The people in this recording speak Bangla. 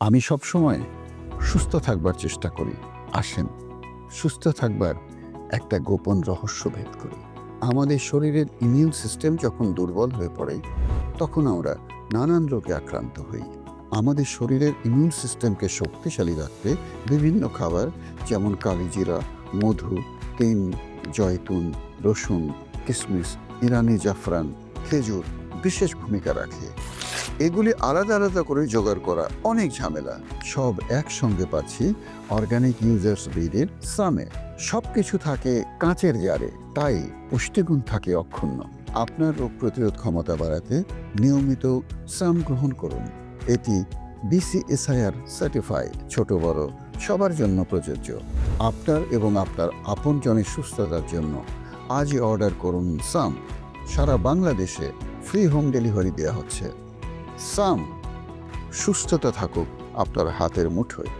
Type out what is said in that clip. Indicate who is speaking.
Speaker 1: আমি সবসময় সুস্থ থাকবার চেষ্টা করি, আসেন। সুস্থ থাকবার একটা গোপন রহস্য ভেদ করি। আমাদের শরীরের ইমিউন সিস্টেম যখন দুর্বল হয়ে পড়ে, তখন আমরা নানান রোগে আক্রান্ত হই। আমাদের শরীরের ইমিউন সিস্টেমকে শক্তিশালী রাখতে বিভিন্ন খাবার, যেমন কালিজিরা, মধু, তিন, জয়তুন, রসুন কিশমিশ ইরানি জাফরান, খেজুর বিশেষ ভূমিকা রাখে। এগুলি আলাদা আলাদা করে জোগাড় করা অনেক ঝামেলা। সব একসঙ্গে পাচ্ছি অর্গানিক ইউজার্স ব্রিডের সামে সব কিছু থাকে কাঁচের জারে, তাই পুষ্টিগুণ থাকে অক্ষুণ্ণ। আপনার রোগ প্রতিরোধ ক্ষমতা বাড়াতে নিয়মিত সাম গ্রহণ করুন। এটি বিসিএসআইআর সার্টিফাইড ছোট বড়, সবার জন্য প্রযোজ্য। আপনার এবং আপনার আপনজনের সুস্থতার জন্য আজই অর্ডার করুন সাম সারা বাংলাদেশে ফ্রি হোম ডেলিভারি দেওয়া হচ্ছে। সাম সুস্থতা থাকুক আপনার হাতের মুঠোয়।